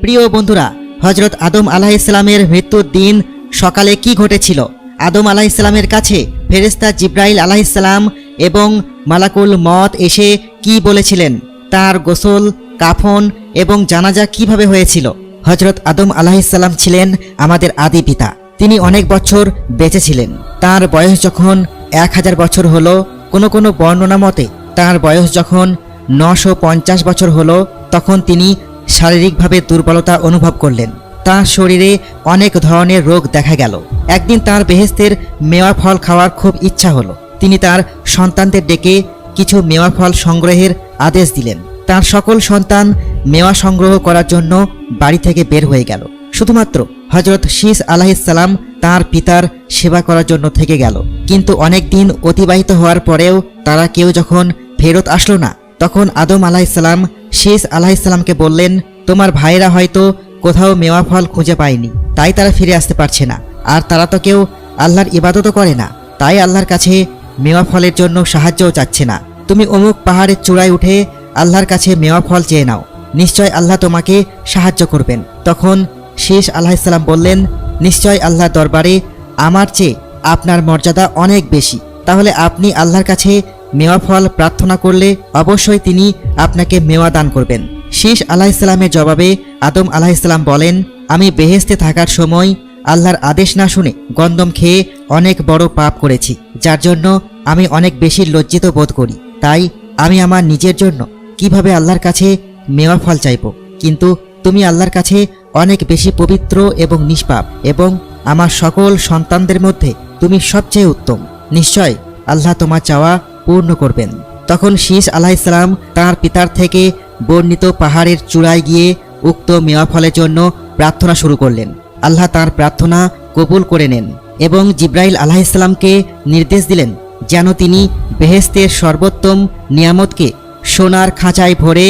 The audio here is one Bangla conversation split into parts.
প্রিয় বন্ধুরা হজরত আদম আলাহ ইসলামের মৃত্যুর দিন সকালে কি ঘটেছিল? আদম আলাহ ইসলামের কাছে ফেরেস্তা জিব্রাইল আলাহ ইসলাম এবং মালাকুল মত এসে কি বলেছিলেন? তার গোসল, কাফন এবং জানাজা কীভাবে হয়েছিল? হজরত আদম আলাহিসাল্লাম ছিলেন আমাদের আদি পিতা। তিনি অনেক বছর বেঁচে ছিলেন। তার বয়স যখন এক হাজার বছর হলো, কোনো কোনো বর্ণনা মতে তার বয়স যখন নশো পঞ্চাশ বছর হলো, তখন তিনি শারীরিকভাবে দুর্বলতা অনুভব করলেন। তার শরীরে অনেক ধরনের রোগ দেখা গেল। একদিন তার বেহেস্তের মেওয়া ফল খাওয়ার খুব ইচ্ছা হলো। তিনি তার সন্তানদের ডেকে কিছু মেওয়া ফল সংগ্রহের আদেশ দিলেন। তার সকল সন্তান মেওয়া সংগ্রহ করার জন্য বাড়ি থেকে বের হয়ে গেল। শুধুমাত্র হজরত শীস আলাহিসাল্লাম তার পিতার সেবা করার জন্য থেকে গেল। কিন্তু অনেক দিন অতিবাহিত হওয়ার পরেও তারা কেউ যখন ফেরত আসলো না, তখন আদম আলাহিসাল্লাম শীস আলাহিসাল্লামকে বললেন, তোমার ভাইয়েরা হয়তো কোথাও মেওয়া ফল খুঁজে পায়নি, তাই তারা ফিরে আসতে পারছে না। আর তারা তো কেউ আল্লাহর ইবাদতও করে না, তাই আল্লাহর কাছে মেওয়া ফলের জন্য সাহায্যও চাচ্ছে না। তুমি অমুক পাহাড়ের চূড়ায় উঠে আল্লাহর কাছে মেওয়া ফল চেয়ে নাও, নিশ্চয় আল্লাহ তোমাকে সাহায্য করবেন। তখন শেষ আল্লাহিসাল্লাম বললেন, নিশ্চয় আল্লাহর দরবারে আমার চেয়ে আপনার মর্যাদা অনেক বেশি। তাহলে আপনি আল্লাহর কাছে মেওয়া ফল প্রার্থনা করলে অবশ্যই তিনি আপনাকে মেওয়া দান করবেন। শীষ আলাহিসাল্লামের জবাবে আদম আলাহিসাল্লাম বলেন, আমি বেহেস্তে থাকার সময় আল্লাহর আদেশ না শুনে গন্দম খেয়ে অনেক বড় পাপ করেছি, যার জন্য আমি অনেক বেশি লজ্জিত বোধ করি। তাই আমি আমার নিজের জন্য কীভাবে আল্লাহর কাছে মেওয়া ফল চাইব? কিন্তু তুমি আল্লাহর কাছে অনেক বেশি পবিত্র এবং নিষ্পাপ এবং আমার সকল সন্তানদের মধ্যে তুমি সবচেয়ে উত্তম। নিশ্চয় আল্লাহ তোমার চাওয়া পূর্ণ করবেন। তখন শীষ আলাহিসাল্লাম তার পিতার থেকে বর্ণিত পাহাড়ের চূড়ায় গিয়ে উক্ত মেওয়া ফলের জন্য প্রার্থনা শুরু করলেন। আল্লাহ তার প্রার্থনা কবুল করে নেন এবং জিব্রাইল আলাহিসাল্লামকে নির্দেশ দিলেন যেন তিনি বেহেস্তের সর্বোত্তম নিয়ামতকে সোনার খাঁচায় ভরে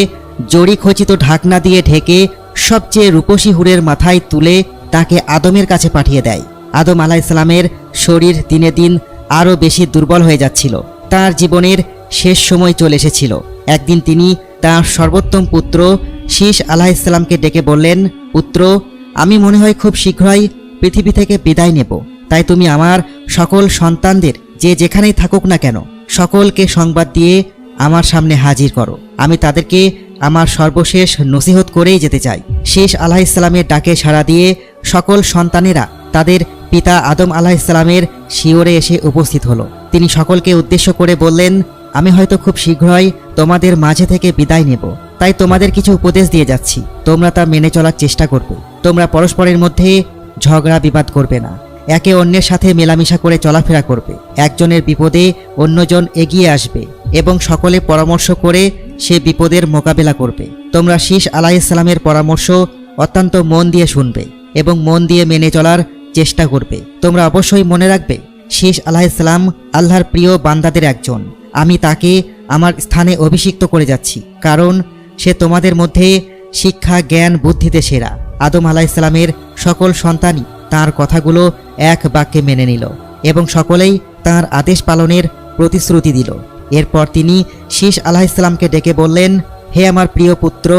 জড়ি খচিত ঢাকনা দিয়ে ঢেকে সবচেয়ে রূপসী হুরের মাথায় তুলে তাকে আদমের কাছে পাঠিয়ে দেয়। আদম আলাইসালামের শরীর দিনে দিন আরও বেশি দুর্বল হয়ে যাচ্ছিল। তার জীবনের শেষ সময় চলে এসেছিল। একদিন তিনি তার সর্বোত্তম পুত্র শীষ আলাহিসাল্লামকে ডেকে বললেন, পুত্র, আমি মনে হয় খুব শীঘ্রই পৃথিবী থেকে বিদায় নেব। তাই তুমি আমার সকল সন্তানদের যে যেখানেই থাকুক না কেন, সকলকে সংবাদ দিয়ে আমার সামনে হাজির করো। আমি তাদেরকে আমার সর্বশেষ নসিহত করেই যেতে চাই। শেষ আলাহ ইসলামের ডাকে সাড়া দিয়ে সকল সন্তানেরা তাদের পিতা আদম আলাহ ইসলামের শিওরে এসে উপস্থিত হলো। তিনি সকলকে উদ্দেশ্য করে বললেন, আমি হয়তো খুব শীঘ্রই তোমাদের মাঝে থেকে বিদায় নেব। তাই তোমাদের কিছু উপদেশ দিয়ে যাচ্ছি। তোমরা তা মেনে চলার চেষ্টা করবে। তোমরা পরস্পরের মধ্যে ঝগড়া বিবাদ করবে না। একে অন্যের সাথে মেলামেশা করে চলাফেরা করবে। একজনের বিপদে অন্যজন এগিয়ে আসবে এবং সকলে পরামর্শ করে সে বিপদের মোকাবেলা করবে। তোমরা শীষ আলাইসালামের পরামর্শ অত্যন্ত মন দিয়ে শুনবে এবং মন দিয়ে মেনে চলার চেষ্টা করবে। তোমরা অবশ্যই মনে রাখবে, শীষ আলাইসালাম আল্লাহর প্রিয় বান্দাদের একজন। আমি তাকে আমার স্থানে অভিষিক্ত করে যাচ্ছি, কারণ সে তোমাদের মধ্যে শিক্ষা, জ্ঞান, বুদ্ধিতে সেরা। আদম আলাইসালামের সকল সন্তানই তার কথাগুলো এক বাক্যে মেনে নিল এবং সকলেই তার আদেশ পালনের প্রতিশ্রুতি দিল। এরপর তিনি শীষ আলাহিসাল্লামকে ডেকে বললেন, হে আমার প্রিয় পুত্র,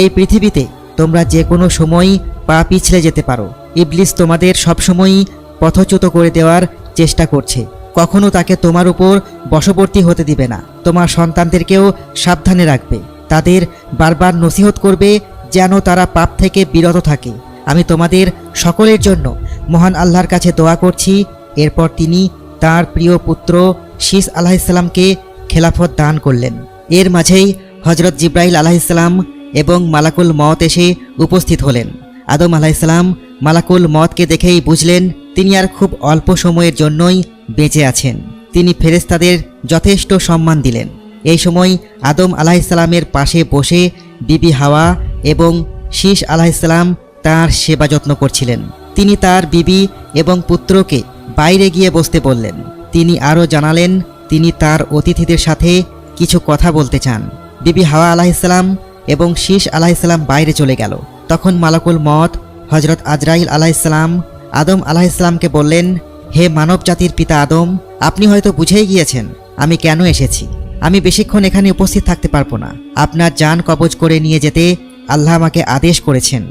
এই পৃথিবীতে তোমরা যে কোনো সময়ই পা পিছলে যেতে পারো। ইবলিস তোমাদের সবসময়ই পথচ্যুত করে দেওয়ার চেষ্টা করছে। কখনো তাকে তোমার উপর বশবর্তী হতে দিবে না। তোমার সন্তানদেরকেও সাবধানে রাখবে। তাদের বারবার নসিহত করবে যেন তারা পাপ থেকে বিরত থাকে। আমি তোমাদের সকলের জন্য মহান আল্লাহর কাছে দোয়া করছি। এরপর তিনি তার প্রিয় পুত্র শীষ আলাহিসাল্লামকে খেলাফত দান করলেন। এর মাঝেই হজরত জিব্রাইল আলাহিসাল্লাম এবং মালাকুল মত এসে উপস্থিত হলেন। আদম আলাহিসাল্লাম মালাকুল মতকে দেখেই বুঝলেন তিনি আর খুব অল্প সময়ের জন্যই বেঁচে আছেন। তিনি ফেরেস্তাদের যথেষ্ট সম্মান দিলেন। এই সময় আদম আলাহিসাল্লামের পাশে বসে বিবি হাওয়া এবং শীষ আলাহিসাল্লাম তার সেবা যত্ন করছিলেন। তিনি তার বিবি এবং পুত্রকে বাইরে গিয়ে বসতে বললেন। তিনি আরও জানালেন, তিনি তার অতিথিদের সাথে কিছু কথা বলতে চান। বিবি হাওয়া আলাহিসাল্লাম এবং শীষ আলাহিসাল্লাম বাইরে চলে গেল। তখন মালাকুল মত হজরত আজরাইল আলাহিসাল্লাম আদম আলাহিসাল্লামকে বললেন, হে মানব জাতির পিতা আদম, আপনি হয়তো বুঝেই গিয়েছেন, আমি কেন এসেছি? আমি বেশিক্ষণ এখানে উপস্থিত থাকতে পারব না। আপনার যান কবজ করে নিয়ে যেতে আল্লাহ আমাকে আদেশ করেছেন।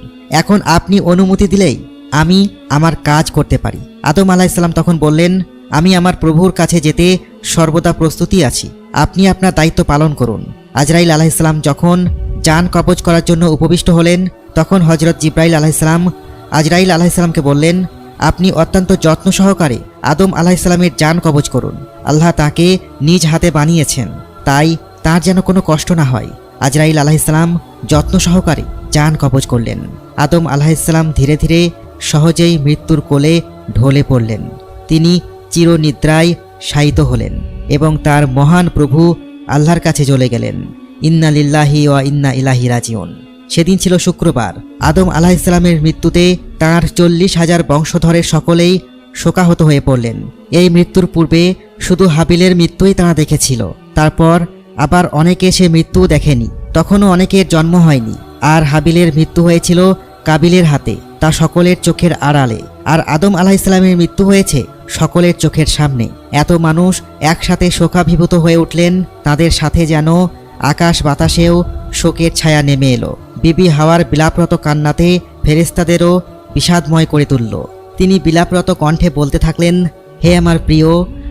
এখন আপনি অনুমতি দিলেই আমি আমার কাজ করতে পারি। আদম আলাহিসাল্লাম তখন বললেন, আমি আমার প্রভুর কাছে যেতে সর্বদা প্রস্তুতি আছি। আপনি আপনার দায়িত্ব পালন করুন। আজরাইল আলাহিসাল্লাম যখন যান কবজ করার জন্য উপবিষ্ট হলেন তখন হজরত জিব্রাইল আলাহিসাল্লাম আজরাইল আলাহিসাল্লামকে বললেন, আপনি অত্যন্ত যত্ন সহকারে আদম আলাহিসাল্লামের যান কবজ করুন। আল্লাহ তাকে নিজ হাতে বানিয়েছেন। তাই তার যেন কোনো কষ্ট না হয়। আজরাইল আলাহিসাল্লাম যত্ন সহকারে যান কবজ করলেন। আদম আলাহিসাল্লাম ধীরে ধীরে সহজেই মৃত্যুর কোলে ঢলে পড়লেন। তিনি চিরনিদ্রায় শায়িত হলেন এবং তার মহান প্রভু আল্লাহর কাছে চলে গেলেন। ইন্না লিল্লাহি ওয়া ইন্না ইলাহি রাজিউন। সেদিন ছিল শুক্রবার। আদম আলাহিসাল্লামের মৃত্যুতে তাঁর চল্লিশ হাজার বংশধরের সকলেই শোকাহত হয়ে পড়লেন। এই মৃত্যুর পূর্বে শুধু হাবিলের মৃত্যুই তাঁরা দেখেছিল। তারপর আবার অনেকে সে মৃত্যু দেখেনি। তখনও অনেকের জন্ম হয়নি। আর হাবিলের মৃত্যু হয়েছিল কাবিলের হাতে, তা সকলের চোখের আড়ালে। আর আদম আলাহিসাল্লামের মৃত্যু হয়েছে সকলের চোখের সামনে। এত মানুষ একসাথে শোকাভিভূত হয়ে উঠলেন, তাদের সাথে যেন আকাশ বাতাসেও শোকের ছায়া নেমে এলো। বিবি হাওয়ার বিলাপরত কান্নাতে ফেরেস্তাদেরও বিষাদময় করে তুলল। তিনি বিলাপরত কণ্ঠে বলতে থাকলেন, হে আমার প্রিয়,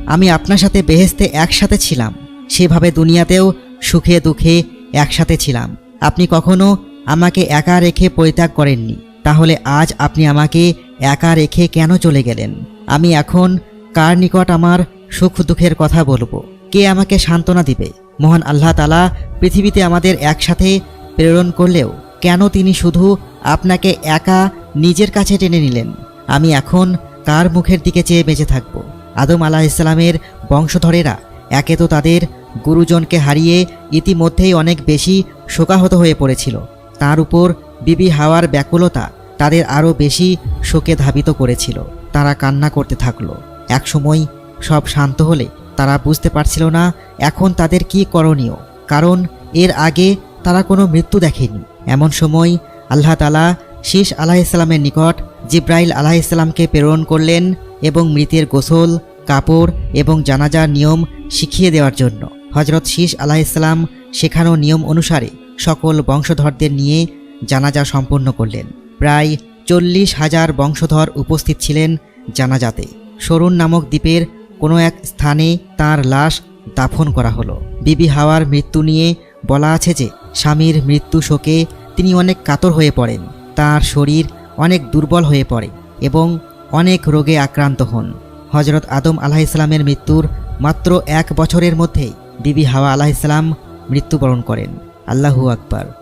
আমি আপনার সাথে বেহেস্তে একসাথে ছিলাম। সেভাবে দুনিয়াতেও সুখে দুঃখে একসাথে ছিলাম। আপনি কখনো আমাকে একা রেখে পরিত্যাগ করেননি। তাহলে আজ আপনি আমাকে একা রেখে কেন চলে গেলেন? আমি এখন কার নিকট আমার সুখ দুঃখের কথা বলব? কে আমাকে সান্ত্বনা দিবে? মহান আল্লাহ তালা পৃথিবীতে আমাদের একসাথে প্রেরণ করলেও কেন তিনি শুধু আপনাকে একা নিজের কাছে টেনে নিলেন? আমি এখন কার মুখের দিকে চেয়ে বেঁচে থাকব। আদম আলাহ ইসলামের বংশধরেরা একে তো তাদের গুরুজনকে হারিয়ে ইতিমধ্যেই অনেক বেশি শোকাহত হয়ে পড়েছিল। তার উপর বিবি হাওয়ার ব্যাকুলতা তাদের আরও বেশি শোকে ধাবিত করেছিল। তারা কান্না করতে থাকল। একসময় সব শান্ত হলে তারা বুঝতে পারছিল না এখন তাদের কি করণীয়। কারণ এর আগে তারা কোনো মৃত্যু দেখেনি। এমন সময় আল্লাহ তালা শীষ আলাহিসাল্লামের নিকট জিব্রাইল আলাহিসাল্লামকে প্রেরণ করলেন এবং মৃতের গোসল, কাপড় এবং জানাজার নিয়ম শিখিয়ে দেওয়ার জন্য। হজরত শীষ আলাহিসাল্লাম শেখানো নিয়ম অনুসারে সকল বংশধরদের নিয়ে জানাজা সম্পন্ন করলেন। প্রায় চল্লিশ হাজার বংশধর উপস্থিত ছিলেন জানাজাতে। সরুন নামক দ্বীপের কোনো এক স্থানে তার লাশ দাফন করা হলো। বিবি হাওয়ার মৃত্যু নিয়ে বলা আছে যে স্বামীর মৃত্যু শোকে তিনি অনেক কাতর হয়ে পড়েন। তার শরীর অনেক দুর্বল হয়ে পড়ে এবং অনেক রোগে আক্রান্ত হন। হজরত আদম আলাহ ইসলামের মৃত্যুর মাত্র এক বছরের মধ্যেই বিবি হাওয়া আলাহ ইসলাম মৃত্যুবরণ করেন। আল্লাহু আকবার।